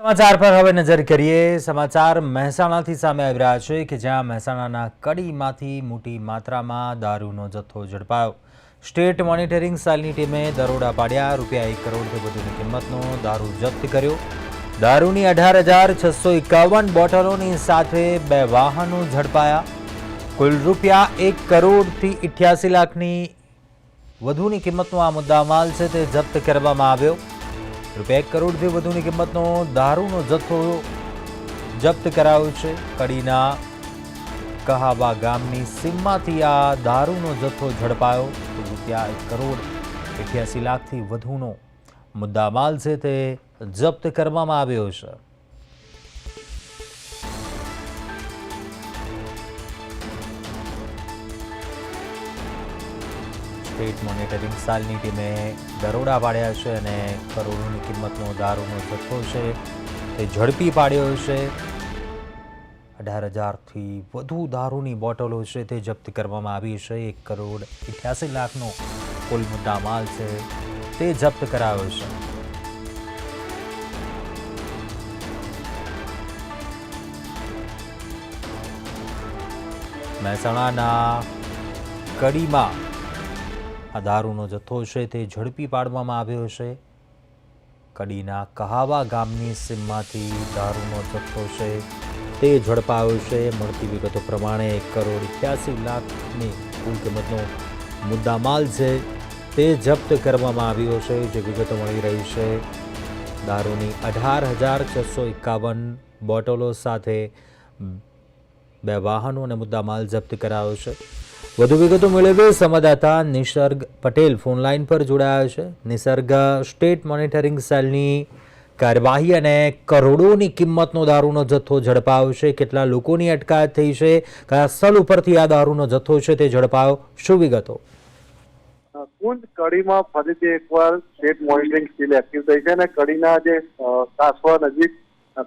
સમાચાર પર હવે નજર કરીએ. સમાચાર મહેસાણાથી સામે આવી રહ્યા છે કે જ્યાં મહેસાણાના કડીમાંથી મોટી માત્રામાં દારૂનો જથ્થો ઝડપાયો. સ્ટેટ મોનિટરિંગ સેલની ટીમે દરોડા પાડ્યા. રૂપિયા એક કરોડથી વધુની કિંમતનો દારૂ જપ્ત કર્યો. દારૂની અઢાર હજાર છસો એકાવન બોટલોની સાથે બે વાહનો ઝડપાયા. કુલ રૂપિયા એક કરોડથી ઇઠ્યાસી લાખની વધુની કિંમતનો આ મુદ્દામાલ છે તે જપ્ત કરવામાં આવ્યો. રૂપિયા એક કરોડથી વધુની કિંમતનો દારૂનો જથ્થો જપ્ત કરાયો છે. કડીના કહાવા ગામની સીમમાંથી આ દારૂનો જથ્થો ઝડપાયો તો રૂપિયા એક કરોડ અઠ્યાસી લાખથી વધુનો મુદ્દામાલ છે તે જપ્ત કરવામાં આવ્યો છે. સ્ટેટ મોનિટરિંગ સાલની ટીમે દરોડા પાડ્યા છે અને કરોડોની કિંમતનો દારૂનો જથ્થો છે. તે ઝડપી પાડ્યો છે. અઢાર હજારથી વધુ દારૂની બોટલો છે તે જપ્ત કરવામાં આવી છે. એક કરોડ અઠ્યાસી લાખનો કુલ મુદ્દામાલ છે તે જપ્ત કરાયો છે. મહેસાણાના કડીમાં આ દારૂનો જથ્થો છે તે ઝડપી પાડવામાં આવ્યો છે. કડીના કહાવા ગામની સીમમાંથી દારૂનો જથ્થો છે તે ઝડપાયો છે. મળતી વિગતો પ્રમાણે એક કરોડ અઠ્યાસી લાખની કુલ કિંમતનો મુદ્દામાલ છે તે જપ્ત કરવામાં આવ્યો છે. જે વિગતો મળી રહી છે, દારૂની અઢાર હજાર છસો એકાવન બોટલો સાથે બે વાહનો અને મુદ્દામાલ જપ્ત કરાયો છે. વધુ વિગતો મેળવે સંવાદદાતા નિસર્ગ પટેલ ફોનલાઈન પર જોડાયા છે. નિસર્ગ સ્ટેટ મોનિટરિંગ સેલની કાર્યવાહી અને કરોડોની કિંમતનો દારૂનો જથ્થો ઝડપાયો છે. કેટલા લોકોની અટકાયત થઈ છે? કયા સ્થળ ઉપરથી આ દારૂનો જથ્થો છે તે ઝડપાયો? શું વિગતો? કુંજ કડીમાં ફરીથી એકવાર સ્ટેટ મોનિટરિંગ સ્ટીલ એક્ટિવ થઈ છે અને કડીના જે કાસવા નજીક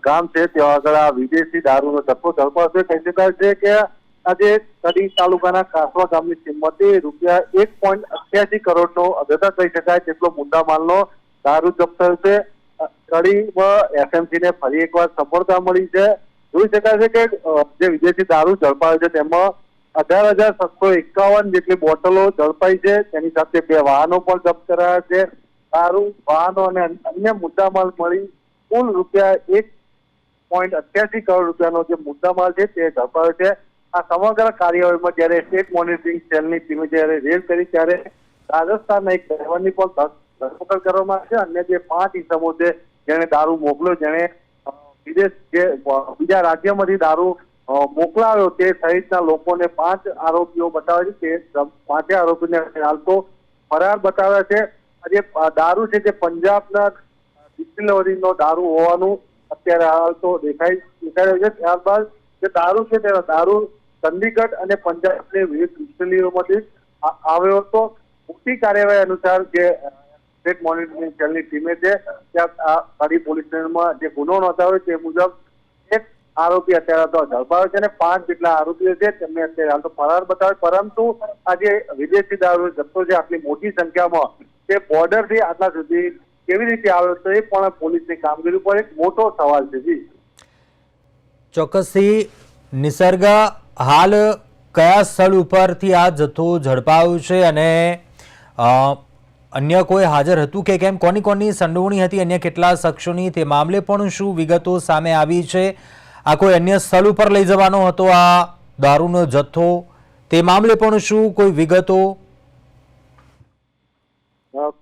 ગામ છે, ત્યાં આગળ આ વિદેશી દારૂનો જથ્થો ઝડપાશે કહી શકાય છે કે આજે કડી તાલુકાના કાસવા ગામની કિંમતે રૂપિયા એક પોઈન્ટ અઠ્યાસી કરોડનો અગતા કહી શકાય તેટલો મુદ્દામાલનો દારૂ જપ્ત થયો છે. કડીમાં એફએમસી ને ફરી એકવાર સફળતા મળી છે. જોઈ શકાય છે કે જે વિદેશી દારૂ ઝડપાયો છે તેમાં અઢાર હજાર સાતસો એકાવન જેટલી બોટલો ઝડપાઈ છે. તેની સાથે બે વાહનો પણ જપ્ત કરાયા છે. દારૂ, વાહનો અને અન્ય મુદ્દામાલ મળી કુલ રૂપિયા એક પોઈન્ટ અઠ્યાસી કરોડ રૂપિયાનો જે મુદ્દામાલ છે તે ઝડપાયો છે. આ સમગ્ર કાર્યવાહીમાં જ્યારે સ્ટેટ મોનિટરિંગ સેલની ટીમે જ્યારે રેડ કરી, ત્યારે રાજસ્થાનના એક ડ્રાઈવરની પણ ધર- ધરપકડ કરવામાં આવી છે. અન્ય જે પાંચ ઇસમો છે, જેણે દારૂ મોકલ્યો, જેણે વિદેશ જે બીજા રાજ્યમાંથી દારૂ મોકલાવ્યો તે સહિતના લોકોને પાંચ આરોપીઓ બતાવે છે. તે પાંચે આરોપીને હાલ તો ફરાર બતાવ્યા છે. જે દારૂ છે તે પંજાબના ડિસ્ટિલરીનો દારૂ હોવાનું અત્યારે હાલ તો દેખાઈ દેખાઈ રહ્યું છે. ત્યારબાદ જે દારૂ છે તેના દારૂ ચંદીગઢ અને પંજાબની વિવિધ મુશ્કેલીઓમાંથી આવ્યો હતો. મોટી કાર્યવાહી અનુસાર જે સ્ટેટ મોનિટરિંગ સેલની ટીમે છે, ત્યાં કડી પોલીસ સ્ટેશનમાં જે ગુનો નોંધાવ્યો તે મુજબ એક આરોપી અત્યારે તો ઝડપાયો છે અને પાંચ જેટલા આરોપીઓ છે તેમને અત્યારે હાલ તો ફરાર બતાવે પરંતુ આ જે વિદેશી દારૂ જથ્થો છે, આટલી મોટી સંખ્યામાં તે બોર્ડરથી આટલા સુધી કેવી રીતે આવ્યો તો એ પણ પોલીસની કામગીરી પર એક મોટો સવાલ છે જી. ચોક્કસથી નિસર્ગ હાલ કયા સ્થળ ઉપરથી આ જથ્થો ઝડપાયો છે અને અન્ય કોઈ હાજર હતું કે કેમ? કોની કોની સંડોવણી હતી? અન્ય કેટલા શખ્સોની? તે મામલે પણ શું વિગતો સામે આવી છે? આ કોઈ અન્ય સ્થળ ઉપર લઈ જવાનો હતો આ દારૂનો જથ્થો? તે મામલે પણ શું કોઈ વિગતો?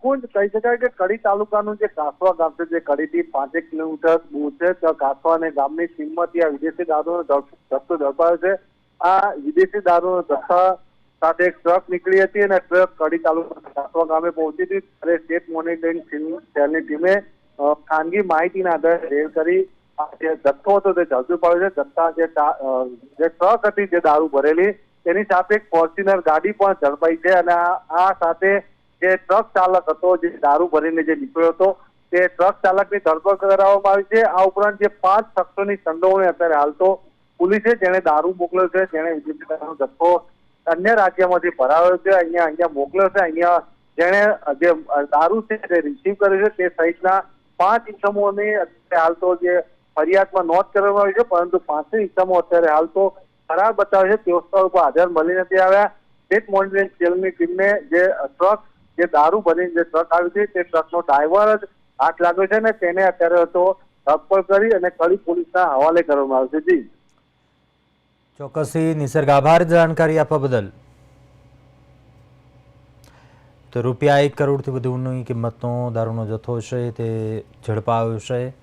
કુંજ કહી શકાય કે કડી તાલુકાનું જે કાસવા ગામ છે, જે કડીથી પાંચેક કિલોમીટર દૂર છે ત્યાં કાસવા અને ગામની સીમમાંથી આ વિદેશી દારૂનો જથ- જથ્થો ઝડપાયો છે. આ વિદેશી દારૂનો જથ્થા સાથે એક ટ્રક નીકળી હતી અને ટ્રક કડી તાલુકા કાસવા ગામે પહોંચી હતી. ત્યારે સ્ટેટ મોનિટરિંગ સેલની ટીમે ખાનગી માહિતીના આધારે રેડ કરી જે જથ્થો હતો તે ઝડપી પાડ્યો છે. જથ્થા જે ટ્રક હતી જે દારૂ ભરેલી, તેની સાથે એક ફોર્ચ્યુનર ગાડી પણ ઝડપાઈ છે અને આ સાથે જે ટ્રક ચાલક હતો, જે દારૂ ભરીને જે નીકળ્યો હતો, તે ટ્રક ચાલકની ધરપકડ કરવામાં આવી છે. આ ઉપરાંત જે પાંચ શખ્સોની સંડોવણી અત્યારે હાલ તો પોલીસે જેણે દારૂ મોકલ્યો છે, જેણે વિદેશી દારૂનો જથ્થો અન્ય રાજ્યમાંથી ભરાવ્યો છે, અહીંયા અહીંયા મોકલ્યો છે, અહીંયા જેણે જે દારૂ છે તે રિસીવ કર્યો છે, તે સહિતના પાંચ ઇસમોની અત્યારે હાલ તો જે ફરિયાદમાં નોંધ કરવામાં આવી છે, પરંતુ પાંચેય ઇસમો અત્યારે હાલ તો ફરાર બતાવે છે, તેઓ સ્થળ ઉપર હાજર મળી નથી આવ્યા. સ્ટેટ મોનિટરિંગ સેલની ટીમને જે ટ્રક, જે દારૂ બની જે ટ્રક આવી છે તે ટ્રકનો ડ્રાઈવર જ હાથ લાગ્યો છે ને તેને અત્યારે તો ધરપકડ કરી અને કડી પોલીસના હવાલે કરવામાં આવશે. જી. ચોક્કસથી નિસર્ગ આભાર જાણકારી આપવા બદલ. તો રૂપિયા એક કરોડથી વધુની કિંમતનો દારૂનો જથ્થો છે તે ઝડપાયો છે.